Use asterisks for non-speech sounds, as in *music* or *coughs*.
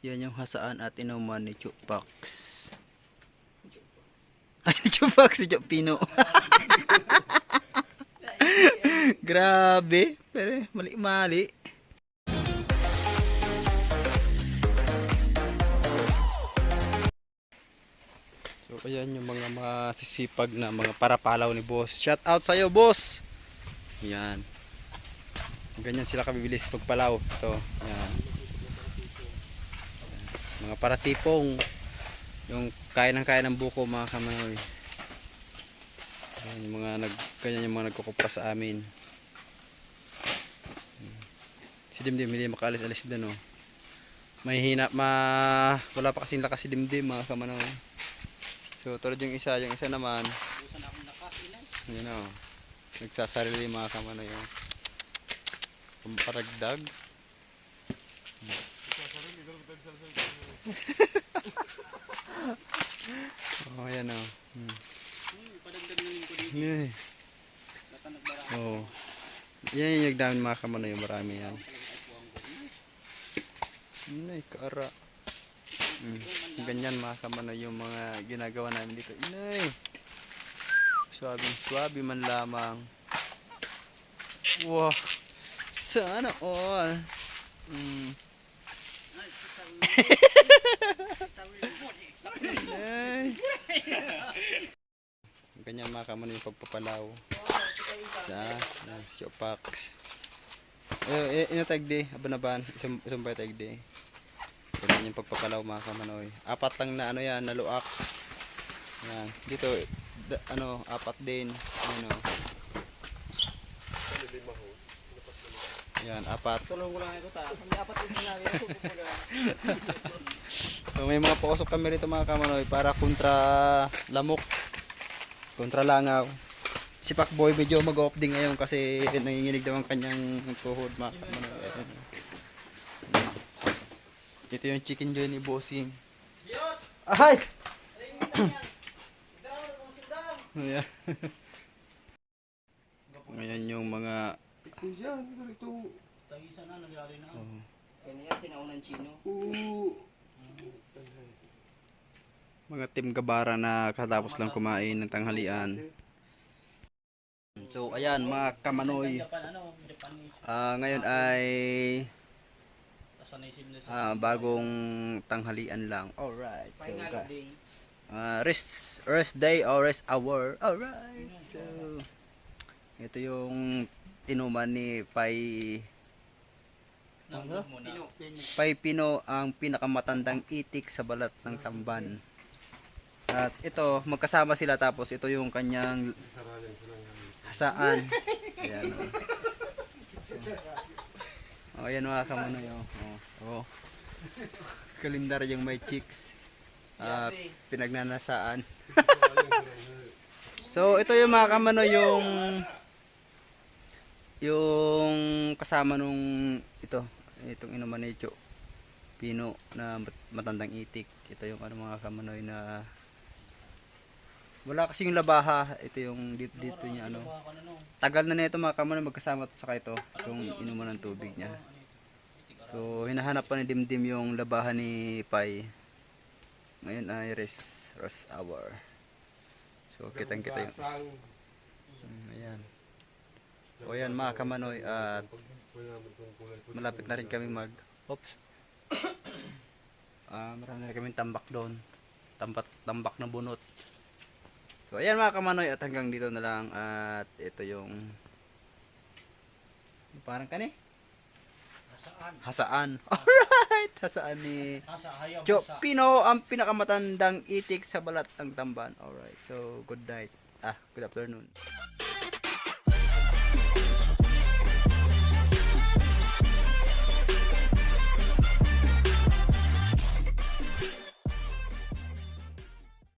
Yan yung hasaan at inuman ni Chupax. *laughs* Ay, Chupax, si Chupino. *laughs* Grabe. Pero mali-mali. So, ayan yung mga masisipag na mga parapalaw ni boss. Shout out sa'yo, boss! Yan. Ganyan sila kabibilis pagpalaw. Ito, yan. Mga paratipong yung kaya ng kaya ng buko mga kamanoy. Yung mga nag, ganyan yung mga nagkukupra sa amin. Si Dimdim hindi makaalis-alis din oh. May hina ma wala pa kasing lakas si Dimdim mga kamanoy. So tulad yung isa, yung isa naman. Yun o. Nagsasarili yung mga kamanoy oh. Pamparagdag. *laughs* oh, ayan o. Hmm. Yeah. Oh. Yan yung nagdami mga kamanoy, marami yan. Inay, kaara. Mm. Ganyan mga kamanoy yung mga ginagawa namin dito. Inay. Swabing swabe man lamang. Wow. Sana all. Mm. Ganyan mga kamanoy yung pagpapalaw. Sa uh, Siopax. Eh, eh, inatag di, abanaban, isang, isang bay tag di. Ganyan yung pagpapalaw mga kamanoy. Apat lang na ano yan, naluak. Yan. Dito, ano, apat din. Ano. Yan, apat. Tulong ko lang ito ta. Kung dapat yung sinabi. *laughs* So may mga pausok kami rito mga kamanoy para kontra lamok. Kontra langaw. Si Pacboy medyo mag-off din ngayon kasi nanginginig daw ang kanyang tuhod mga kamanoy. Ito yung chicken joy ni Bossing. Ay! Ayan. *laughs* Ngayon yung mga ganito. Tagisa na, nangyari na. oh, Kanya sinaunang chino. Oo. mga team gabara na katapos lang kumain ng tanghalian. So ayan mga kamanoy. Ano? Ah, ngayon ay ah, bagong tanghalian lang. Alright. So, ka- day. ah, rest rest day or rest hour. Alright. So ito yung inuman ni Pai Nandun muna. Pai Pino ang pinakamatandang itik sa balat ng tamban. At ito, magkasama sila tapos ito yung kanyang hasaan. Ayan. Oh, oh ayan mga kamanoy. Oh. Oh. oh. Kalindar yung may chicks. Ah, pinagnanasaan. so, ito yung mga kamanoy yung yung kasama nung ito, itong inuman ni Cho. Pino na mat- matandang itik. Ito yung ano mga kamanoy na wala kasi yung labaha. Ito yung dito, dito niya ano. Tagal na nito mga kamanoy magkasama to sa ito. Itong inuman ng tubig niya. So hinahanap pa ni Dimdim yung labahan ni Pai. Ngayon ay rest, rest hour. So kitang kita yung Mm, ayan. So ayan mga kamanoy at malapit na rin kami mag oops. *coughs* Ah marami na kaming tambak doon. Tambak, tambak na bunot. So ayan mga kamanoy at hanggang dito na lang at ito yung parang kani? Nasaan? hasaan. *laughs* Alright hasaan ni Nasa hayam. Cho sa- Pino ang pinakamatandang itik sa balat ng tamban alright so good night. Ah good afternoon